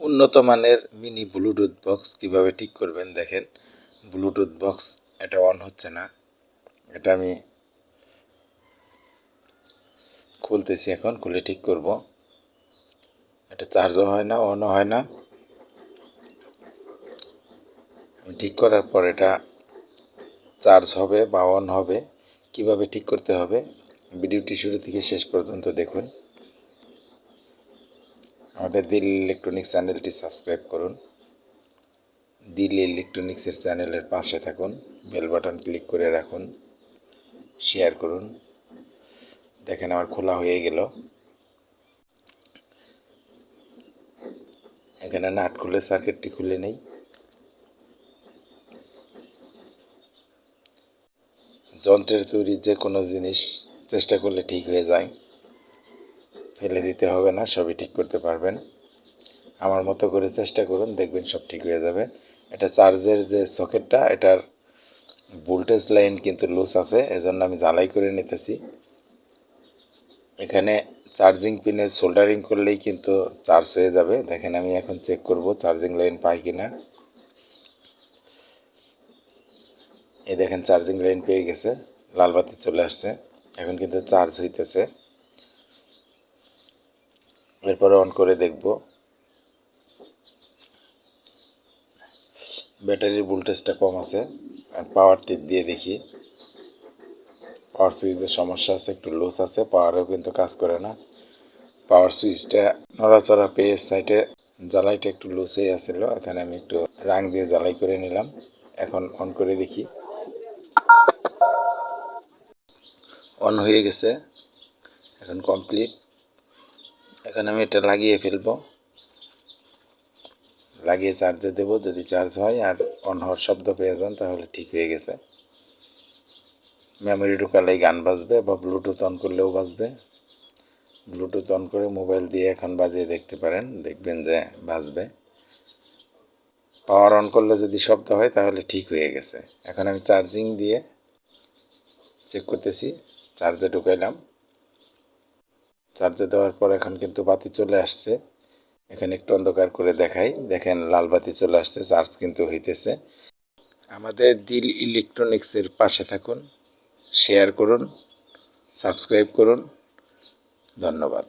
উন্নত মানের mini Bluetooth box কীভাবে ঠিক করবেন দেখেন। ব্লুটুথ বক্স এটা অন হচ্ছে না। এটা আমি খুলতেছি এখন, খুলে ঠিক করব। এটা চার্জও হয় না অনও হয় না। ঠিক করার পর এটা চার্জ হবে বা অন হবে। কীভাবে ঠিক করতে হবে? ভিডিওটি শুরু থেকে শেষ পর্যন্ত দেখুন। আমাদের দিল ইলেকট্রনিক্স চ্যানেলটি সাবস্ক্রাইব করুন। দিল ইলেকট্রনিক্সের চ্যানেলের পাশে থাকুন, বেল বাটন ক্লিক করে রাখুন, শেয়ার করুন। দেখেন আমার খোলা হয়ে গেল। এখানে নাট খুলে সার্কিটটি খুলে নেই। যন্ত্রের তৈরি যে কোনো জিনিস চেষ্টা করলে ঠিক হয়ে যায়। ফেলে দিতে হবে না, সবই ঠিক করতে পারবেন। আমার মতো করে চেষ্টা করুন, দেখবেন সব ঠিক হয়ে যাবে। এটা চার্জের যে সকেটটা, এটার ভোল্টেজ লাইন কিন্তু লুজ আছে, এজন্য আমি জ্বালাই করে নিতেছি। এখানে চার্জিং পিনে সোল্ডারিং করলেই কিন্তু চার্জ হয়ে যাবে। দেখেন আমি এখন চেক করব চার্জিং লাইন পাই কিনা। এই দেখেন চার্জিং লাইন পেয়ে গেছে, লাল বাতি চলে আসছে। এখন কিন্তু চার্জ হইতেছে। এরপরে অন করে দেখব। ব্যাটারির ভোল্টেজটা কম আছে পাওয়ার টিপ দিয়ে দেখি। পাওয়ার সুইচের সমস্যা আছে, একটু লুজ আছে পাওয়ারও কিন্তু কাজ করে না। পাওয়ার সুইচটা নড়াচড়া পেয়ে সাইডে জ্বালাইটা একটু লুজ হয়ে আসছিল, এখানে আমি একটু রাং দিয়ে জ্বালাই করে নিলাম। এখন অন করে দেখি। অন হয়ে গেছে, এখন কমপ্লিট এখন আমি এটা লাগিয়ে ফেলব। লাগিয়ে চার্জে দেব, যদি চার্জ হয় আর অন হওয়ার শব্দ পেয়ে যান, তাহলে ঠিক হয়ে গেছে। মেমোরি ঢুকালেই গান বাজবে বা ব্লুটুথ অন করলেও বাজবে। ব্লুটুথ অন করে মোবাইল দিয়ে এখন বাজিয়ে দেখতে পারেন, দেখবেন যে বাজবে। পাওয়ার অন করলে যদি শব্দ হয়, তাহলে ঠিক হয়ে গেছে। এখন আমি চার্জিং দিয়ে চেক করতেছি চার্জে ঢুকাইলাম। চার্জে দেওয়ার পর এখন কিন্তু বাতি চলে আসছে। এখানে একটু অন্ধকার করে দেখাই। দেখেন, লাল বাতি চলে আসছে, চার্জ কিন্তু হইতেছে। আমাদের দিল ইলেকট্রনিক্সের পাশে থাকুন, শেয়ার করুন, সাবস্ক্রাইব করুন। ধন্যবাদ।